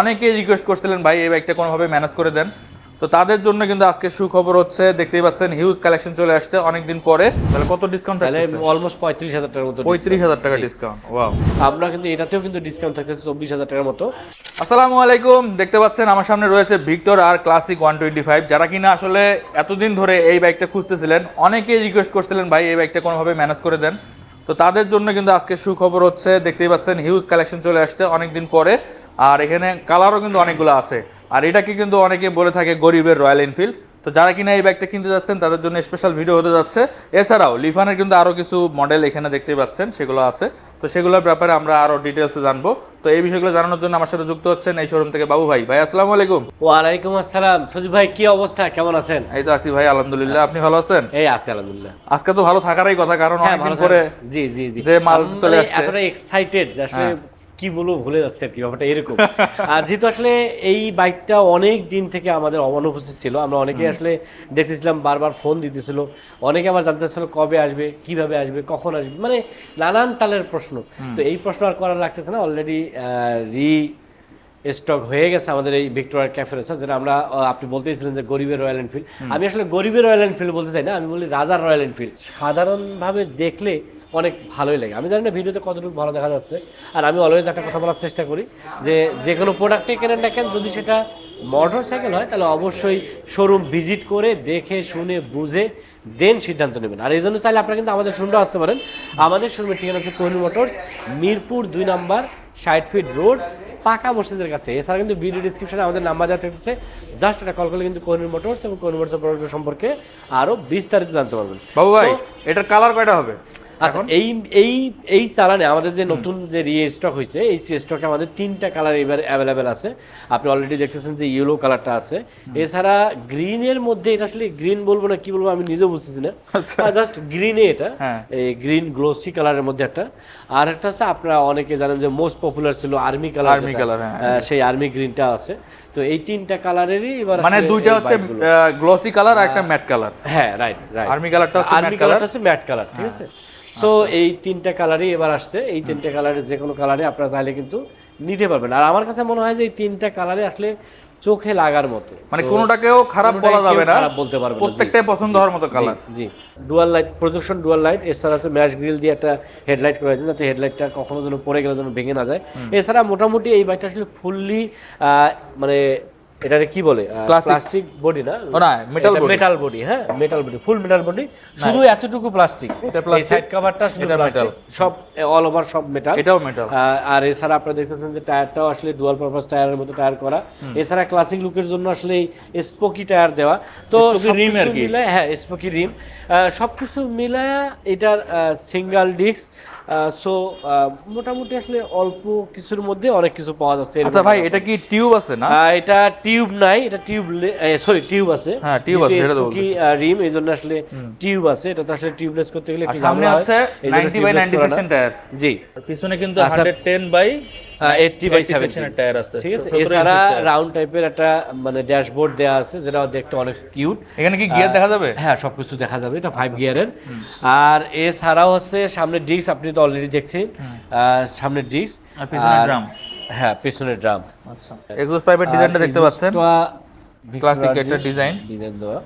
অনেকেই রিকোয়েস্ট করছিলেন ভাই এই বাইকটা কোনোভাবে ম্যানেজ করে দেন। তো তাদের জন্য কিন্তু আজকে সুখবর হচ্ছে দেখতেই পাচ্ছেন হিউজ কালেকশন চলে আসছে অনেকদিন পরে। তাহলে কত ডিসকাউন্ট তাহলে অলমোস্ট পঁয়ত্রিশ হাজার টাকার মতো পঁয়ত্রিশ হাজার টাকা ডিসকাউন্ট ওয়াও আমরা কিন্তু এটাতেও কিন্তু ডিসকাউন্ট থাকতেছে চব্বিশ হাজার টাকার মতো। আসসালামু আলাইকুম দেখতে পাচ্ছেন আমার সামনে রয়েছে Victor R classic one twenty five যারা কিনা আসলে এতদিন ধরে এই বাইকটা খুঁজতেছিলেন অনেকেই রিকোয়েস্ট করছিলেন ভাই এই বাইকটা কোনোভাবে ম্যানেজ করে দেন। তো তাদের জন্য কিন্তু আজকে সুখবর হচ্ছে দেখতেই পাচ্ছেন হিউজ কালেকশন চলে আসছে অনেকদিন পরে। আর এখানে কালারও কিন্তু অনেকগুলো আছে। আর এটাকে কিন্তু অনেকে বলে থাকে গরিবের রয়্যাল এনফিল্ড। তো যারা কিনা এই বাইকটা কিনতে যাচ্ছেন তাদের জন্য স্পেশাল ভিডিও হতে যাচ্ছে। এছাড়াও লিফানের কিন্তু আরও কিছু মডেল এখানে দেখতেই পাচ্ছেন সেগুলো আছে। তো সেগুলোর ব্যাপারে আমরা আরও ডিটেলসে জানব। তো এই বিষয়গুলো জানানোর জন্য আমার সাথে যুক্ত হচ্ছেন এই শোরুম থেকে বাবু ভাই। ভাই আসসালামু আলাইকুম। ওয়ালাইকুম আসসালাম। সজিব ভাই কি অবস্থা? কেমন আছেন? এই তো আসি ভাই আলহামদুলিল্লাহ। আপনি ভালো আছেন? এই আছে আলহামদুলিল্লাহ। আজকে তো ভালো থাকারই কথা কারণ হ্যাঁ, অনেকদিন ভালো পরে জি জি জি। যে মাল চলে আসছে। এতটা এক্সাইটেড আসলে হ্যাঁ। কি বলব ভুলে যাচ্ছে আর কি ব্যাপারটা এরকম। আর যেহেতু আসলে এই বাইকটা অনেক দিন থেকে আমাদের অনুপস্থিত ছিল আমরা অনেকেই আসলে দেখতেছিলাম বারবার ফোন দিতেছিল। অনেকে আবার জানতে চাচ্ছিল কবে আসবে কীভাবে আসবে কখন আসবে মানে নানান তালের প্রশ্ন। তো এই প্রশ্ন আর করার লাগতেছে না অলরেডি রি স্টক হয়ে গেছে আমাদের এই ভিক্টোরিয়া ক্যাফে রয়েছে যেটা আমরা আপনি বলতেছিলেন যে গরিবের রয়্যাল এনফিল্ড আমি আসলে গরিবের রয়্যাল এনফিল্ড বলতে চাই না আমি বলি রাজার রয়্যাল এনফিল্ড সাধারণভাবে দেখলে অনেক ভালোই লাগে। আমি জানি না ভিডিওতে কতটুকু ভালো দেখা যাচ্ছে আর আমি অলওয়েজ একটা কথা বলার চেষ্টা করি যে যে কোনো প্রোডাক্টে কেনেন না কেন যদি সেটা মোটর সাইকেল হয় তাহলে অবশ্যই শোরুম ভিজিট করে দেখে শুনে বুঝে দেন সিদ্ধান্ত নেবেন। আর এই জন্য চাইলে আপনারা কিন্তু আমাদের শোরুমে আসতে পারেন। আমাদের শোরুমের ঠিকানা হচ্ছে কোহিনুর মোটরস মিরপুর দুই নাম্বার ষাট ফিট রোড পাকা মসজিদের কাছে। এছাড়া কিন্তু ভিডিও ডিসক্রিপশনে আমাদের নাম্বার দেওয়া থাকছে জাস্ট একটা কল করলে কিন্তু কোহিনুর মোটরস এবং কোহিনুর মোটরস প্রোডাক্ট সম্পর্কে আরও বিস্তারিত জানতে পারবেন। বাবু ভাই এটার কালার কয়টা হবে? আচ্ছা এই এই এই চালানে আমাদের যে নতুন যে রি স্টক হয়েছে এই স্টকে আমাদের তিনটা কালার এবার অ্যাভেলেবেল আছে। আপনি অলরেডি দেখতেছেন যে ইয়েলো কালারটা আছে। এছাড়া গ্রিনের মধ্যে এটা আসলে গ্রিন বলব না কি বলব আমি নিজেও বুঝতেছি না। আচ্ছা। জাস্ট গ্রিনে এটা হ্যাঁ। এই গ্রিন গ্লোসি কালারের মধ্যে একটা। আর একটা আছে আপনারা অনেকে জানেন যে মোস্ট পপুলার ছিল আর্মি কালার colour, হ্যাঁ। সেই আর্মি গ্রিনটা আছে। তো এই তিনটা কালারেরই এবার মানে দুইটা হচ্ছে। গ্লসি কালার আর একটা ম্যাট কালার হ্যাঁ রাইট রাইট আর্মি কালারটা হচ্ছে আর্মি ম্যাট কালার কালারটা হচ্ছে ম্যাট কালার ঠিক আছে? সো এই তিনটা কালারই এবার আসছে। এই তিনটা কালারের যে কোনো কালারে আপনারা চাইলে কিন্তু নিতে পারবেন। আর আমার কাছে মনে হয় যে এই তিনটা কালারে আসলে চোখে লাগার মতো। মানে কোনোটাকেও খারাপ বলা যাবে না। খারাপ বলতে পারবে না, প্রত্যেকটাই পছন্দ হওয়ার মতো কালার জি। Dual light projection dual light এছাড়া আছে ম্যাশ গ্রিল দিয়ে একটা হেডলাইট করা হয়েছে যাতে হেডলাইটটা কখনো যেন পড়ে গেলে যেন ভেঙে না যায়। এছাড়া মোটামুটি এই বাইকটা আসলে ফুললি মানে এটারে কি বলে? প্লাস্টিক বডি না? না, metal body। মেটাল বডি হ্যাঁ? Metal body full metal body শুধু এতটুকু প্লাস্টিক এটা plastic, সাইড কভারটা শুধু প্লাস্টিক সব অল ওভার সব মেটাল এটাও মেটাল আর এছাড়া আপনারা দেখতেছেন যে টায়ারটাও আসলে ডুয়াল পারপাস টায়ারের মতো টায়ার করা। এছাড়া ক্লাসিক লুকের জন্য আসলে এই স্পোকি টায়ার দেওয়া। তো rim আর কি। হ্যাঁ স্পোকি রিম সবকিছু মিলায়া এটার সিঙ্গেল ডিস্ক সো মোটামুটি আসলে অল্প কিছুর মধ্যে অনেক কিছু পাওয়া যাচ্ছে আচ্ছা ভাই এটা কি টিউব আছে না? এটা টিউব নাই এটা টিউব সরি টিউব আছে। হ্যাঁ, টিউব আছে, সেটা তো কি রিম এই জন্য আসলে টিউব আছে এটা তো আসলে টিউবলেস করতে গেলে একটু সামনে আছে 90 বাই tubeless 90 করা সেকশন টায়ার। জি। পিছনে কিন্তু আচ্ছা। 110 বাই 80 বাই 80 টায়ার আছে ঠিক আছে এছাড়া রাউন্ড টাইপের একটা মানে ড্যাশবোর্ড দেওয়া আছে যেটা দেখতে অনেক কিউট এখানে কি গিয়ার দেখা যাবে? হ্যাঁ সবকিছু দেখা যাবে এটা ফাইভ গিয়ারের আর এছাড়াও হচ্ছে সামনে ডিস্ক আপনি তো অলরেডি দেখছেন। আহ, সামনে ডিস্ক আর পিছনে ড্রাম হ্যাঁ পেছনের ড্রাম আচ্ছা। পাইপের ডিজাইনটা দেখতে পাচ্ছেন? একটা। ডিজাইন দেওয়া।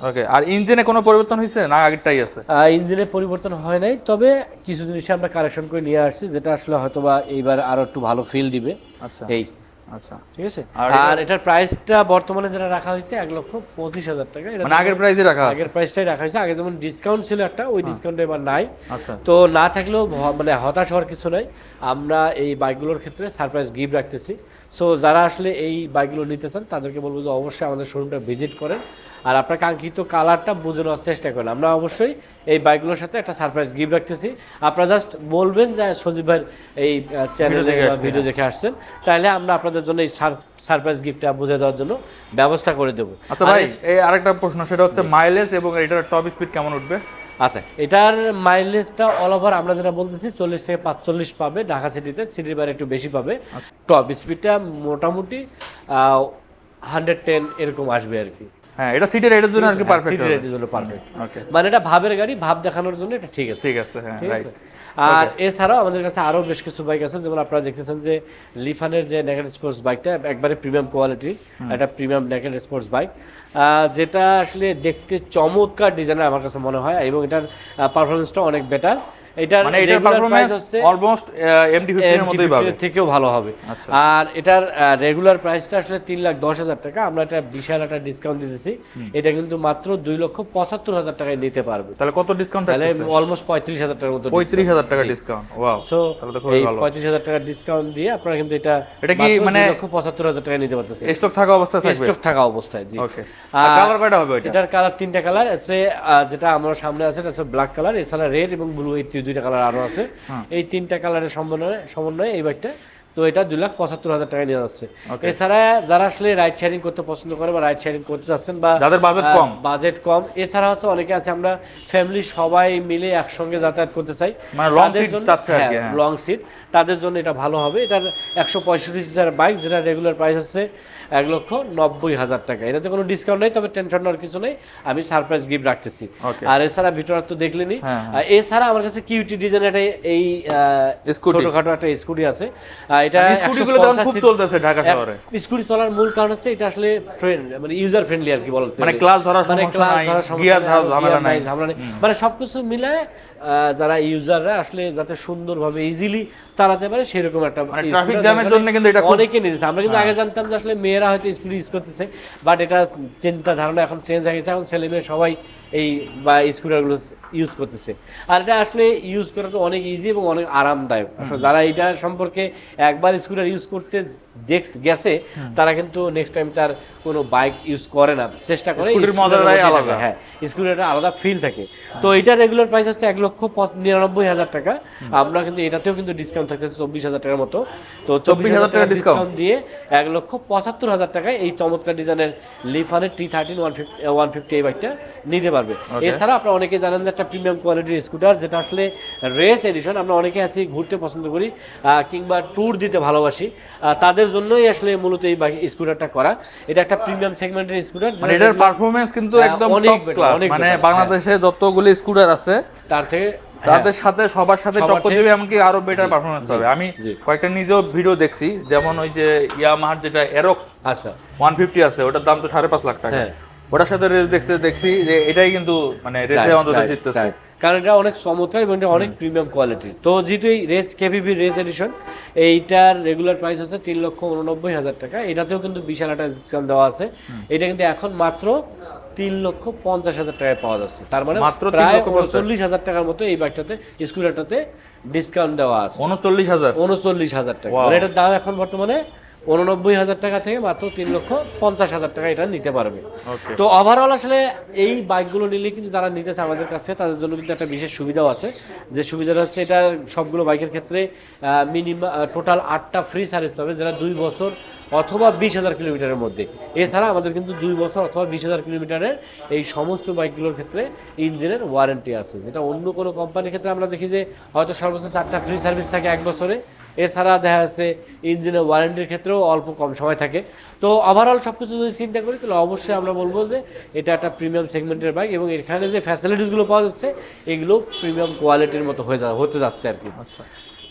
ওকে আর ইঞ্জিনে কোনো পরিবর্তন হয়েছে না আগেরটাই আছে? ইঞ্জিনের পরিবর্তন হয় নাই তবে কিছু জিনিস আমরা কালেকশন করে নিয়ে আসছি যেটা আসলে হয়তোবা এইবার আরও একটু ভালো ফিল দিবে। আচ্ছা। এই। আচ্ছা। ঠিক আছে? আর আর এটার প্রাইসটা বর্তমানে যেটা রাখা হয়েছে এক লক্ষ পঁচিশ হাজার টাকা। মানে আগের প্রাইসে রাখা আগের প্রাইসটাই রাখা হয়েছে। আগে যেমন ডিসকাউন্ট ছিল একটা ওই ডিসকাউন্ট এবার নাই। আচ্ছা। তো না থাকলেও মানে হতাশ হওয়ার কিছু নাই। আমরা এই বাইকগুলোর ক্ষেত্রে সারপ্রাইজ গিফট রাখতেছি। সো যারা আসলে এই বাইকগুলো নিতে চান তাদেরকে বলব যে অবশ্যই আমাদের শোরুমটা ভিজিট করেন। আর আপনার কাঙ্ক্ষিত কালারটা বুঝে নেওয়ার চেষ্টা করেন। আমরা অবশ্যই এই বাইকগুলোর সাথে একটা সারপ্রাইজ গিফট রাখতেছি। আপনারা জাস্ট বলবেন যে সজীব ভাইয়ের এই চ্যানেলে ভিডিও দেখে আসছেন। তাহলে আমরা আপনাদের জন্য এই সারপ্রাইজ গিফটটা বুঝে দেওয়ার জন্য ব্যবস্থা করে দেবো। আচ্ছা ভাই এই আরেকটা প্রশ্ন সেটা হচ্ছে মাইলেজ এবং এটার টপ স্পিড কেমন উঠবে? আচ্ছা এটার মাইলেজটা অল ওভার আমরা যেটা বলতেছি চল্লিশ থেকে পাঁচচল্লিশ পাবে। ঢাকা সিটিতে সিটির বাইরে একটু বেশি পাবে। টপ স্পিডটা মোটামুটি হান্ড্রেড টেন এরকম আসবে আর কি। হ্যাঁ এটা জন্য আর কি পারফেক্ট সিটি রেটের জন্য পারফেক্ট ওকে মানে এটা ভাবের গাড়ি ভাব দেখানোর জন্য এটা ঠিক আছে। ঠিক আছে হ্যাঁ রাইট আর এছাড়াও আমাদের কাছে আরও বেশ কিছু বাইক আছে যেমন আপনারা দেখতেছেন যে লিফানের যে নেকেড স্পোর্টস বাইকটা একবারে প্রিমিয়াম কোয়ালিটি একটা প্রিমিয়াম নেকেড স্পোর্টস বাইক যেটা আসলে দেখতে চমৎকার ডিজাইনের আমার কাছে মনে হয় এবং এটার পারফরমেন্সটা অনেক বেটার এটার মানে এটার পারফরম্যান্স অলমোস্ট এমটি ফিফটিন এর মতোই পাবে। থেকেও ভালো হবে। আচ্ছা। আর এটার রেগুলার প্রাইসটা আসলে তিন লাখ দশ হাজার টাকা। আমরা একটা বিশাল একটা ডিসকাউন্ট দিতেছি এটা কিন্তু মাত্র দুই লক্ষ পঁচাত্তর হাজার টাকায় নিতে পারবে। তাহলে কত ডিসকাউন্ট তাহলে অলমোস্ট পঁয়ত্রিশ হাজার টাকার মতো পঁয়ত্রিশ হাজার টাকা ডিসকাউন্ট ওয়াও সো তাহলে তো খুবই ভালো। পঁয়ত্রিশ হাজার টাকার ডিসকাউন্ট দিয়ে আপনারা কিন্তু এটা এটা কি মানে- লক্ষ পঁচাত্তর হাজার টাকায় নিতে পারতেছে স্টক থাকা অবস্থায় থাকবে? স্টক থাকা অবস্থায় জি। ওকে আর কালার কয়টা হবে ওইটা? এটার কালার তিনটা কালার আছে যেটা আমার সামনে আছে এটা ব্ল্যাক কালার এছাড়া রেড এবং ব্লু এই দুইটা কালার আরও আছে। হ্যাঁ। এই তিনটা কালারের সমন্বয়ে সমন্বয়ে এই বাইকটা। তো এটা দুই লাখ পঁচাত্তর হাজার টাকায় নিয়ে যাচ্ছে। এছাড়া যারা আসলে রাইড শেয়ারিং করতে পছন্দ করে বা রাইড শেয়ারিং করতে চাচ্ছেন বা যাদের আহ, কম। বাজেট কম এছাড়া হচ্ছে অনেকে আছে আমরা ফ্যামিলি সবাই মিলে একসঙ্গে যাতায়াত করতে চাই। মানে চাচ্ছে আর কি, হ্যাঁ, হ্যাঁ। লং সিট তাদের জন্য এটা ভালো হবে। এটার একশো পঁয়ষট্টি সিটার বাইক যেটা রেগুলার প্রাইস হচ্ছে এক লক্ষ নব্বই হাজার টাকা। এটাতে কোনো ডিসকাউন্ট নেই তবে টেনশন নেওয়ার কিছু নেই। আমি সারপ্রাইজ গিফট রাখতেছি। আর এছাড়া ভিতর তো দেখলেনি। হ্যাঁ, এছাড়া আমার কাছে কিউটি ডিজাইন একটা এই ছোটখাটো একটা স্কুটি আছে। এটা স্কুটিগুলো 150 খুব চলতেছে ঢাকা শহরে। স্কুটি চলার মূল কারণ হচ্ছে এটা আসলে ফ্রেন্ড মানে ইউজার ফ্রেন্ডলি আর কি বলতে মানে ক্লাস ধরার মানে সমস্যা নাই, গিয়ার ধরার ঝামেলা নাই। মানে সবকিছু মিলে আহ, যারা ইউজাররা আসলে যাতে সুন্দরভাবে ইজিলি চালাতে পারে সেরকম একটা মানে jam এর দরকার জন্য কিন্তু এটা হ্যাঁ। অনেকে নিতেছে আমরা কিন্তু আগে জানতাম যে আসলে মেয়েরা হয়তো স্কুটি ইউজ করতেছে বাট এটা চিন্তা ধারণা এখন চেঞ্জ হয়ে গেছে। এখন ছেলে মেয়ে সবাই এই বা স্কুটারগুলো ইউজ করতেছে। আর এটা আসলে ইউজ করাটা অনেক ইজি এবং অনেক আরামদায়ক। আসলে যারা এটা সম্পর্কে একবার স্কুটার ইউজ করতে গেছে তারা কিন্তু নেক্সট টাইম তার কোনো বাইক ইউজ করে না। চেষ্টা করে আলাদা। হ্যাঁ স্কুটারটা আলাদা ফিল থাকে। তো এটা রেগুলার প্রাইস হচ্ছে এক লক্ষ নিরানব্বই হাজার টাকা। আমরা কিন্তু এটাতেও কিন্তু ডিসকাউন্ট থাকতেছে চব্বিশ হাজার টাকার মতো। তো চব্বিশ হাজার টাকা ডিসকাউন্ট দিয়ে এক লক্ষ পঁচাত্তর হাজার টাকায় এই চমৎকার ডিজাইনের লিফানের T thirteen one fifty one fifty এই বাইকটা নিতে পারবে। এছাড়া আপনারা অনেকে জানেন যে একটা প্রিমিয়াম কোয়ালিটির স্কুটার যেটা আসলে রেস এডিশন আমরা অনেকে আছি ঘুরতে পছন্দ করি কিংবা ট্যুর দিতে ভালোবাসি। আহ, তাদের জন্যই আসলে মূলত এই স্কুটারটা করা। এটা একটা প্রিমিয়াম সেগমেন্টের স্কুটার মানে এটার পারফরম্যান্স কিন্তু হ্যাঁ, একদম টপ ক্লাস মানে বাংলাদেশে যতগুলি স্কুটার আছে তার থেকে তাদের সাথে সবার সাথে টক্কর দেবে এমনকি আরও বেটার পারফরমেন্স হবে আমি কয়েকটা নিজেও ভিডিও দেখছি যেমন ওই যে ইয়ামাহার যেটা এরক্স আচ্ছা। ওয়ান ফিফটি আছে ওটার দাম তো সাড়ে পাঁচ লাখ টাকা। হ্যাঁ। ওটার সাথে রেস দেখছি দেখছি যে এটাই কিন্তু মানে রেসে অন্তত জিততেছে. কারণ এটা অনেক চমৎকার এবং এটা অনেক প্রিমিয়াম কোয়ালিটি তো যেহেতু এই রেস কেপিবি রেস এডিশন এইটার রেগুলার প্রাইস আছে তিন লক্ষ উননব্বই হাজার টাকা। এটাতেও কিন্তু বিশাল একটা ডিসকাউন্ট দেওয়া আছে। এটা কিন্তু এখন মাত্র তিন লক্ষ পঞ্চাশ হাজার টাকায় পাওয়া যাচ্ছে। তার মানে মাত্র প্রায় উনচল্লিশ হাজার টাকার মতো এই বাইকটাতে স্কুটারটাতে ডিসকাউন্ট দেওয়া আছে। উনচল্লিশ হাজার। উনচল্লিশ হাজার টাকা। এটার দাম এখন বর্তমানে উননব্বই হাজার টাকা থেকে মাত্র তিন লক্ষ পঞ্চাশ হাজার টাকা এটা নিতে পারবে। তো ওভারঅল আসলে এই বাইকগুলো নিলে কিন্তু যারা নিতেছে আমাদের কাছে তাদের জন্য কিন্তু একটা বিশেষ সুবিধাও আছে। যে সুবিধাটা হচ্ছে এটা সবগুলো বাইকের ক্ষেত্রে মিনিমাম টোটাল আটটা ফ্রি সার্ভিস পাবে যেটা দুই বছর অথবা বিশ হাজার কিলোমিটারের মধ্যে। এছাড়া আমাদের কিন্তু দুই বছর অথবা বিশ হাজার কিলোমিটারের এই সমস্ত বাইকগুলোর ক্ষেত্রে ইঞ্জিনের ওয়ারেন্টি আছে। যেটা অন্য কোনো কোম্পানির ক্ষেত্রে আমরা দেখি যে হয়তো সর্বোচ্চ চারটা ফ্রি সার্ভিস থাকে এক বছরে। এছাড়া দেখা যাচ্ছে ইঞ্জিনের ওয়ারেন্টির ক্ষেত্রেও অল্প কম সময় থাকে। তো ওভারঅল সব কিছু যদি চিন্তা করি তাহলে অবশ্যই আমরা বলব যে এটা একটা প্রিমিয়াম সেগমেন্টের বাইক এবং এখানে যে ফ্যাসিলিটিসগুলো পাওয়া যাচ্ছে এগুলো প্রিমিয়াম কোয়ালিটির মতো হয়ে যা হতে যাচ্ছে আর কি। আচ্ছা।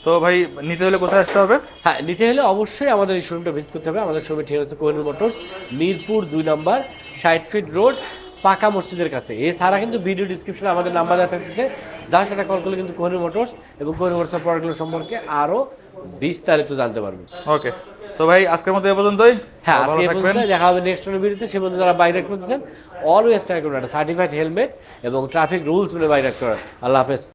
তো ভাই নিতে হলে কোথায় আসতে হবে? হ্যাঁ নিতে হলে অবশ্যই আমাদের এই শোরুমটা ভিজিট করতে হবে। আমাদের শোরুমে ঠিক হচ্ছে কোহিনুর মোটরস মিরপুর দুই নম্বর ষাট ফিট রোড পাকা মসজিদের কাছে। এছাড়া কিন্তু ভিডিও ডিসক্রিপশনে আমাদের নাম্বার দেওয়া থাকতেছে। যার সাথে কল করলে কিন্তু কোহিনুর মোটরস এবং কোহিনুর মোটরসের প্রোডাক্টগুলো সম্পর্কে আরও বিস্তারিত জানতে পারবেন ওকে তো ভাই আজকের মতো এ পর্যন্তই। হ্যাঁ আজকে পর্যন্ত দেখা হবে নেক্সট কোনো ভিডিওতে সে মধ্যে যারা বাইরে করতেছেন অলওয়েজ ট্রাই করুন একটা সার্টিফাইড হেলমেট এবং ট্রাফিক রুলস মেনে বাইরে করার। আল্লাহ হাফেজ।